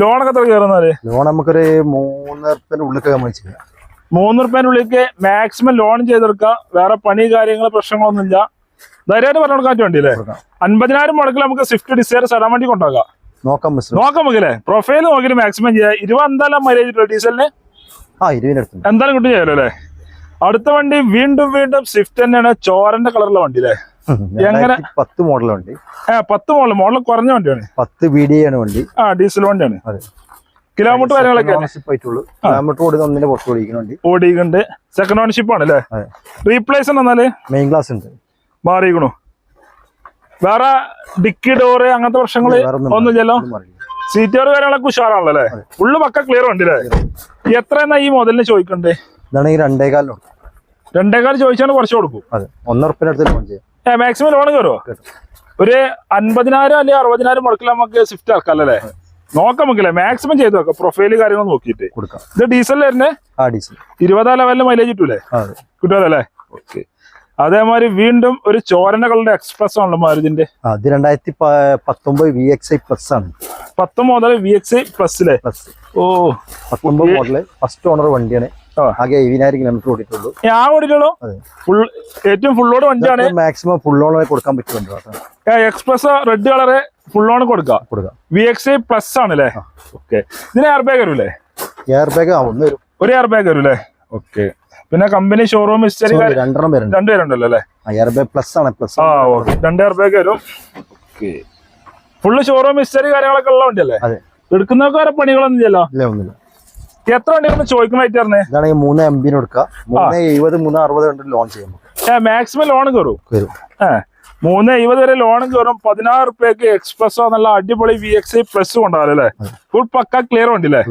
ലോണൊക്കെ എത്ര കയറുന്നാൽ ലോൺ നമുക്കൊരു മൂന്ന് റുപ്യന്റെ ഉള്ളിൽ നമ്മൾ ചെയ്യാം. മൂന്ന് റുപ്യന്റെ ഉള്ളിലേക്ക് മാക്സിമം ലോൺ ചെയ്തെടുക്കാം വേറെ പണി കാര്യങ്ങൾ പ്രശ്നങ്ങളൊന്നും ഇല്ല. ധൈര്യമായിട്ട് പറഞ്ഞു കൊടുക്കാൻ വേണ്ടി കൊടുക്കാം. അൻപതിനായിരം മുടക്കിൽ നമുക്ക് സ്വിഫ്റ്റ് ഡിസൈർ സെടാൻ വണ്ടി കൊണ്ടുപോകാം. നോക്കാം നോക്കാം നമുക്കല്ലേ? പ്രൊഫൈൽ നോക്കിയിട്ട് മാക്സിമം ചെയ്യാം. ഇരുപത് എന്തായാലും മൈലേജ് കിട്ടും ഡീസലിന് എന്തായാലും കിട്ടും ചെയ്യാലോ അല്ലേ? അടുത്ത വണ്ടി വീണ്ടും വീണ്ടും സ്വിഫ്റ്റ് തന്നെയാണ്. ചോരന്റെ കളറുള്ള വണ്ടി അല്ലേ എങ്ങനെ? പത്ത് മോഡൽ വണ്ടി. ഏ പത്ത് മോഡൽ മോഡൽ കുറഞ്ഞ വണ്ടിയാണ്. പത്ത് ബി ഡി ആണ് വണ്ടി. ആ ഡീസൽ വണ്ടിയാണ്. കിലോമീറ്റർ കാര്യങ്ങളൊക്കെ ഓടിക്കുന്നുണ്ട് കിലോമീറ്റർ ഒന്നിന്റെ പുറത്ത് സെക്കൻഡ് ഓണർഷിപ്പ് ആണ് അല്ലേ റീപ്ലേസ് എന്നാൽ മെയിൻ ക്ലാസ് ഉണ്ട്. മാറിയിക്കണു വേറെ ഡിക്കി ഡോറ് അങ്ങനത്തെ പ്രശ്നങ്ങൾ ഒന്നുമില്ലല്ലോ? സീറ്റ് ഡോർ കാര്യങ്ങളൊക്കെ ഉഷാറാണല്ലോ അല്ലേ? ഫുള്ള് പക്ക ക്ലിയർ ഉണ്ട് അല്ലേ എത്ര എന്നാ ഈ മോഡലിന് ചോദിക്കണ്ടേ? ഇതാണെങ്കിൽ രണ്ടേകാലിന് കൊടുക്കാം രണ്ടേക്കാൾ ചോദിച്ചാൽ കുറച്ച് കൊടുക്കും. അതെ. മാക്സിമം ലോൺ കയറുമോ ഒരു അൻപതിനായിരം അല്ലെങ്കിൽ അറുപതിനായിരം മുടക്കിൽ നമുക്ക് സ്വിഫ്റ്റ് ആക്കാം അല്ലേ? നോക്കാം നമുക്കില്ലേ? മാക്സിമം ചെയ്ത് നോക്കാം പ്രൊഫൈൽ കാര്യങ്ങൾ നോക്കിയിട്ട്. കൊടുക്കാം. ഇത് ഡീസൽ വരുന്നേ ആ ഡീസൽ ഇരുപതാം ലെവലിൽ മൈലേജ് കിട്ടൂലേ? കിട്ടുമല്ലേ കിട്ടുമല്ലോ അല്ലേ ഓക്കെ അതേമാതിരി വീണ്ടും ഒരു ചോരനകളുടെ എക്സ്പ്രസ് ആണല്ലോ മാരുതിന്റെ. അത് രണ്ടായിരത്തി പത്തൊമ്പത് വി എക്സ് ഐ പ്ലസ് ആണ്. പത്ത് മുതൽ വി എക്സ് പ്ലസ്സിലെ പ്ലസ് ഓ. പത്തൊമ്പത് മോഡൽ ഫസ്റ്റ് ഓണർ വണ്ടിയാണ്. ആ. ആകെ എഴുപതിനായിരം കിലോമീറ്റർ ഓടിയിട്ടുള്ളൂ. ഞാൻ ഓടിക്കുള്ളൂ അതെ. ഫുൾ ഏറ്റവും ഫുള്ളോട് വണ്ടിയാണ്? മാക്സിമം ഫുൾ ഓണർ കൊടുക്കാൻ പറ്റും വണ്ടി കേട്ടോ. Express red colour full loan കൊടുക്കാം? കൊടുക്കാം. വി എക്സ് ഐ പ്ലസ് ആണല്ലേ? ഓക്കെ ഇതിന് എയർ ബാഗ് വരൂലേ എയർ ബാഗ് ഒരു എയർ ബാഗ് വരൂലേ? ഓക്കെ. പിന്നെ കമ്പനി ഷോറൂം ഹിസ്റ്ററി രണ്ടെണ്ണം പേരുണ്ട്. രണ്ടുപേരുണ്ടല്ലോ അല്ലേ? എയർ ബാഗ് പ്ലസ് ആണ് പ്ലസ് ആ ഓക്കെ. രണ്ട് എയർ ബാഗ് വരും. ഓക്കെ. ഫുള്ള് ഷോറൂം ഹിസ്റ്ററി കാര്യങ്ങളൊക്കെ ഉള്ള വണ്ടിയല്ലേ? എടുക്കുന്നവർക്ക് വേറെ പണികളൊന്നും ചെയ്യല്ലോ ഇല്ല ഒന്നുമില്ല. എത്ര വണ്ടികളൊന്ന് ചോദിക്കണായിട്ട് പറഞ്ഞേ? ഇതാണെങ്കിൽ മൂന്ന് എം ബിന് കൊടുക്കുക. മൂന്ന് എഴുപത് മൂന്ന് അറുപത് കണ്ട് ലോൺ ഏ മാക്സിമം ലോൺ കയറും? കയറും. മൂന്ന് എഴുപത് വരെ ലോൺ കയറും. പതിനാറ് റുപ്യക്ക് എക്സ്പ്രസോ നല്ല അടിപൊളി വി എക്സ് ഐ പ്ലസ് കൊണ്ടാവും അല്ലേ? ഫുൾ പക്ക ക്ലിയർ ഉണ്ടല്ലേ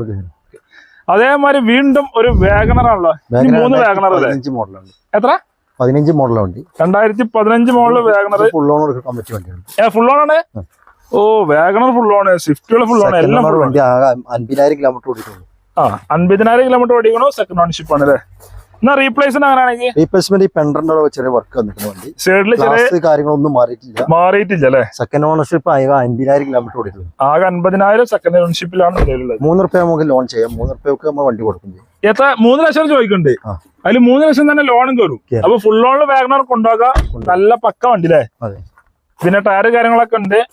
അതേമാതിരി വീണ്ടും ഒരു വേഗണർ ആണല്ലോ മൂന്ന് വേഗണർ മോഡലുണ്ട് എത്ര? പതിനഞ്ച് മോഡൽ വണ്ടി രണ്ടായിരത്തി പതിനഞ്ച് മോഡൽ വേഗണർ ഫുൾ ഓൺ എടുക്കാൻ പറ്റിയ വണ്ടിയാണ്. ഫുൾ ഓൺ ആണ്? ഓ വേഗണർ ഫുൾ ഓൺ സ്വിഫ്റ്റുകൾ ഫുൾ ഓൺ എല്ലാം അൻപതിനായിരം കിലോമീറ്റർ ഓടിക്കുന്നു ആ അൻപതിനായിരം കിലോമീറ്റർ ഓടിക്കണോ. സെക്കൻഡ് ഓൺഷിപ്പ് ആണ് അല്ലേ റീപ്ലേസ്മെന്റ് ഈ പെൻഡറിന്റെ ചെറിയ വർക്ക് വന്നിട്ടുണ്ട് വണ്ടി. സൈഡിൽ ചെറിയ കാര്യങ്ങളൊന്നും മാറിയിട്ടില്ല. മാറിയിട്ടില്ല അല്ലേ? സെക്കൻഡ് ഓണർഷിപ്പ് ആകെ അൻപതിനായിരം കിലോമീറ്റർ ഓടിയിട്ടുള്ളൂ. ആകെ അൻപതിനായിരം സെക്കൻഡ് ഓണർഷിപ്പിലാണ് നിലവിലുള്ളത്. മൂന്ന് റുപ്യ നമുക്ക് ലോൺ ചെയ്യാം. മൂന്ന് റുപ്യക്ക് നമ്മൾ വണ്ടി കൊടുക്കും ചെയ്യും. എത്ര? മൂന്ന് ലക്ഷം ചോദിക്കുന്നുണ്ട്. ആ. അതിൽ മൂന്ന് ലക്ഷം തന്നെ ലോണും കയറും കേറും. അപ്പൊ ഫുൾ ലോണിൽ വാഗണർ കൊണ്ടുപോകാം. നല്ല പക്ക വണ്ടി അല്ലേ? പിന്നെ ടയർ കാര്യങ്ങളൊക്കെ ഉണ്ട്.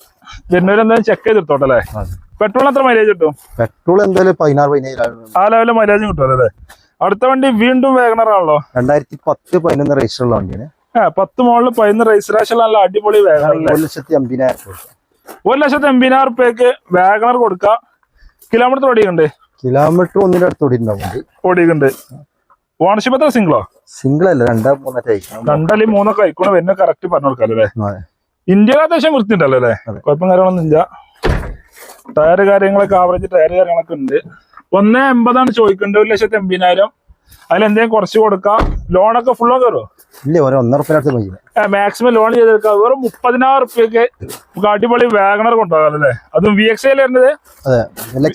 ജനുവരി ചെക്ക് ചെയ്തിട്ടോട്ടെ അല്ലേ? പെട്രോൾ എത്ര മൈലേജ് കിട്ടും? പെട്രോൾ എന്തായാലും പതിനാറ് ആ ലെവലിൽ മൈലേജ് കിട്ടും അല്ലേ? അടുത്ത വണ്ടി വീണ്ടും വേഗണർ ആണല്ലോ. രണ്ടായിരത്തി പത്ത് പതിനൊന്ന് റേസിലുള്ള വണ്ടിയാണ്. പത്ത് മോളിൽ പതിനൊന്ന് രജിസ്ട്രേഷൻ നല്ല അടിപൊളി വാഗണർ ഒരു ലക്ഷത്തി അമ്പതിനായിരം ഒരു ലക്ഷത്തി എൺപതിനായിരം റുപ്യക്ക് വാഗണർ കൊടുക്കാം. കിലോമീറ്റർ ഓടിയുണ്ട് കിലോമീറ്റർ ഒന്നിന്റെ അടുത്ത് ഓടിയിട്ടുണ്ടാവും ഓടിക്കുന്നുണ്ട്. ഓണർഷിപ്പ് എത്ര? സിംഗിളോ സിംഗിൾ അല്ല രണ്ടാ മൂന്നൊക്കെ രണ്ടല്ലേ മൂന്നൊക്കെ ആയിക്കോണം. എന്നെ കറക്റ്റ് പറഞ്ഞു കൊടുക്കാം അല്ലേ. ഇന്ത്യയിൽ അത്യാവശ്യം വൃത്തിയുണ്ടല്ലോ അല്ലേ? കുഴപ്പം കാര്യങ്ങളൊന്നും ഇല്ല. ടയർ കാര്യങ്ങളൊക്കെ ആവറേജ് ടയർ കാര്യങ്ങളൊക്കെ ഉണ്ട്. ഒന്ന് എൺപതാണ് ചോദിക്കേണ്ടത് ഒരു ലക്ഷത്തി എൺപതിനായിരം അതിൽ എന്തെങ്കിലും കുറച്ച് കൊടുക്കാം. ലോണൊക്കെ ഫുള്ളോ കയറുമോ ഇല്ല ഒരു ഒന്നര റുപ്യ മാക്സിമം ലോൺ ചെയ്തെടുക്കാം. വെറും മുപ്പതിനായിരം റുപ്യക്ക് നമുക്ക് അടിപൊളി വാഗണർ കൊണ്ടുപോകാം അല്ലേ? അതും വി എക്സ് ഐ വരുന്നത്? അതെ എൽ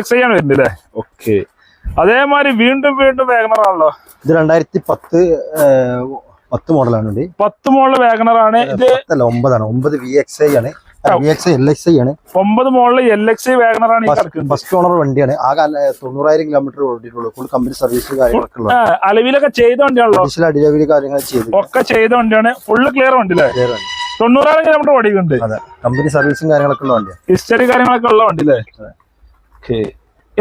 എക്സ് ഐ ആണ് വരുന്നത് അല്ലേ? ഓക്കെ. അതേമാതിരി വീണ്ടും വീണ്ടും വാഗണർ ആണല്ലോ. ഇത് രണ്ടായിരത്തി പത്ത് പത്ത് മോഡലാണ് പത്ത് മോഡൽ വാഗണർ ആണ്. ഇത് ഒമ്പതാണ്. ഒമ്പത് വി എക്സ് ഐ ആണ്. ആണ് ഒമ്പത് മോളിൽ എൽ എക്സ് വാഗണറാണ് ഫസ്റ്റ് ഓണർ വണ്ടിയാണ്. ആ തൊണ്ണൂറായിരം കിലോമീറ്റർ ഓടിയിട്ടുള്ളൂ. ഫുൾ കമ്പനി സർവീസ് കാര്യങ്ങളൊക്കെ അലവിലൊക്കെ ചെയ്ത വണ്ടിയാണല്ലോ. അടിലവലി കാര്യങ്ങൾ ചെയ്ത് ഒക്കെ ചെയ്ത വണ്ടിയാണ്. ഫുള്ള് ക്ലിയർ വണ്ടി അല്ലേ clear ആണ്. തൊണ്ണൂറായിരം കിലോമീറ്റർ ഓടിക്കുന്നുണ്ട് കമ്പനി സർവീസും കാര്യങ്ങളൊക്കെ ഉള്ള വണ്ടിയാണ് ഹിസ്റ്ററി കാര്യങ്ങളൊക്കെ ഉള്ള വണ്ടി അല്ലേ ഓക്കെ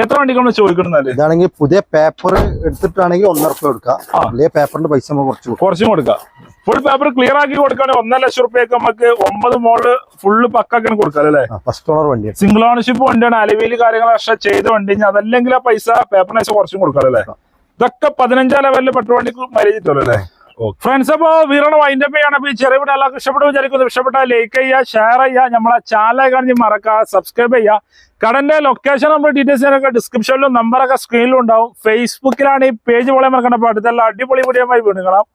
എത്ര വണ്ടി നമ്മൾ ചോദിക്കണമെന്നാൽ ഇതാണെങ്കിൽ പുതിയ പേപ്പർ എടുത്തിട്ടാണെങ്കിൽ ഒന്നര റുപ്യ കൊടുക്കാം. അല്ലെങ്കിൽ പേപ്പറിന്റെ പൈസ നമ്മൾ കുറച്ച് കുറച്ചും കൊടുക്കാം. ഫുൾ പേപ്പർ ക്ലിയർ ആക്കി കൊടുക്കുകയാണെങ്കിൽ ഒന്നര ലക്ഷം റുപ്യക്ക് നമുക്ക് ഒമ്പത് മോൾ ഫുള്ള് പക്കാക്കി കൊടുക്കാം അല്ലേ? ഫസ്റ്റ് ഓണർ വണ്ടി. സിംഗിൾ ഓണർഷിപ്പ് വണ്ടിയാണ്. അലവിയിൽ കാര്യങ്ങൾ പക്ഷെ ചെയ്ത വണ്ടി. അതല്ലെങ്കിൽ ആ പൈസ പേപ്പറിന് പൈസ കുറച്ചും കൊടുക്കാം അല്ലേ? ഇതൊക്കെ പതിനഞ്ചാം ലെവലിൽ പെട്രോൾ വണ്ടിക്ക് മൈലേജ് കിട്ടുമല്ലോ അല്ലേ ഫ്രണ്ട്സ് അപ്പോ വീറണ വൈൻഡപ്പ് ചെയ്യണം അപ്പൊ ഈ ചെറിയ വീട് എല്ലാവർക്കും ഇഷ്ടപ്പെട്ടു വിചാരിക്കുന്നു. ഇഷ്ടപ്പെട്ട ലൈക്ക് ചെയ്യുക ഷെയർ ചെയ്യുക. നമ്മളെ ചാനൽ കാണിച്ച് മറക്കുക സബ്സ്ക്രൈബ് ചെയ്യുക. കടന്റെ ലൊക്കേഷൻ നമ്മുടെ ഡീറ്റെയിൽസ് ഒക്കെ ഡിസ്ക്രിപ്ഷനിലും നമ്പറൊക്കെ സ്ക്രീനിലും ഉണ്ടാവും. ഫേസ്ബുക്കിലാണ് ഈ പേജ് പോലെ മറക്കേണ്ട. അടുത്തുള്ള അടിപൊളി വീഡിയോ വീണുകളാം